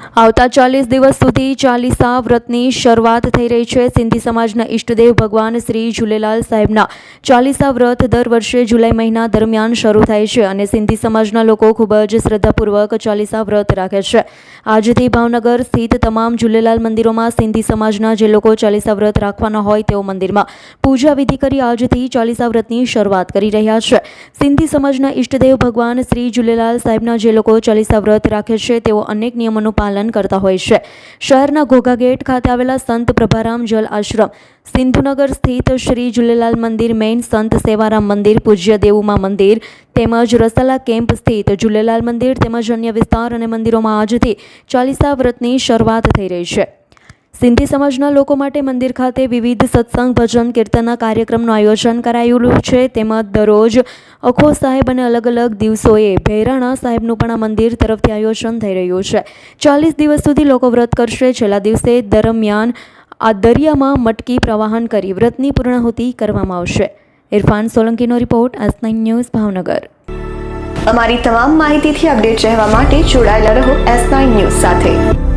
આવતા ચાલીસ દિવસ સુધી ચાલીસા વ્રતની શરૂઆત થઈ રહી છે. સિંધી સમાજના ઈષ્ટદેવ ભગવાન શ્રી ઝૂલેલાલ સાહેબના ચાલીસા વ્રત દર વર્ષે જુલાઈ મહિના દરમિયાન શરૂ થાય છે અને સિંધી સમાજના લોકો ખૂબ જ શ્રદ્ધાપૂર્વક ચાલીસા વ્રત રાખે છે. આજથી ભાવનગર સ્થિત તમામ ઝૂલેલાલ મંદિરોમાં સિંધી સમાજના જે લોકો ચાલીસા વ્રત રાખવાના હોય તેઓ મંદિરમાં પૂજા વિધિ કરી આજથી ચાલીસા વ્રતની શરૂઆત કરી રહ્યા છે. સિંધી સમાજના ઈષ્ટદેવ ભગવાન શ્રી ઝૂલેલાલ સાહેબના જે લોકો ચાલીસા વ્રત રાખે છે તેઓ અનેક નિયમોનું પાલન કરતા હોય છે. શહેરના ઘોઘા ગેટ ખાતે આવેલા સંત પ્રભારામ જલ આશ્રમ, સિંધુનગર સ્થિત શ્રી જુલેલાલ મંદિર મેઇન સંત સેવારામ મંદિર, પૂજ્ય દેવુમા મંદિર તેમજ રસાલા કેમ્પ સ્થિત જુલેલાલ મંદિર તેમજ અન્ય વિસ્તાર અને મંદિરોમાં આજથી ચાલીસા વ્રતની શરૂઆત થઈ રહી છે. સિંધી સમાજના લોકો માટે મંદિર ખાતે વિવિધ સત્સંગ, ભજન, કીર્તનના કાર્યક્રમનું આયોજન કરાયેલું છે. તેમજ દરરોજ અખો સાહેબ અને અલગ અલગ દિવસોએ ભૈરાણા સાહેબનું પણ આ મંદિર તરફથી આયોજન થઈ રહ્યું છે. ચાલીસ દિવસ સુધી લોકો વ્રત કરશે. છેલ્લા દિવસે દરમિયાન આ દરિયામાં મટકી પ્રવાહન કરી વ્રતની પૂર્ણાહુતિ કરવામાં આવશે. Irfan સોલંકીનો report S nine news, Bhavnagar. અમારી તમામ માહિતીથી અપડેટ રહેવા માટે જોડાયેલા રહો એસ નાઇન ન્યૂઝ સાથે.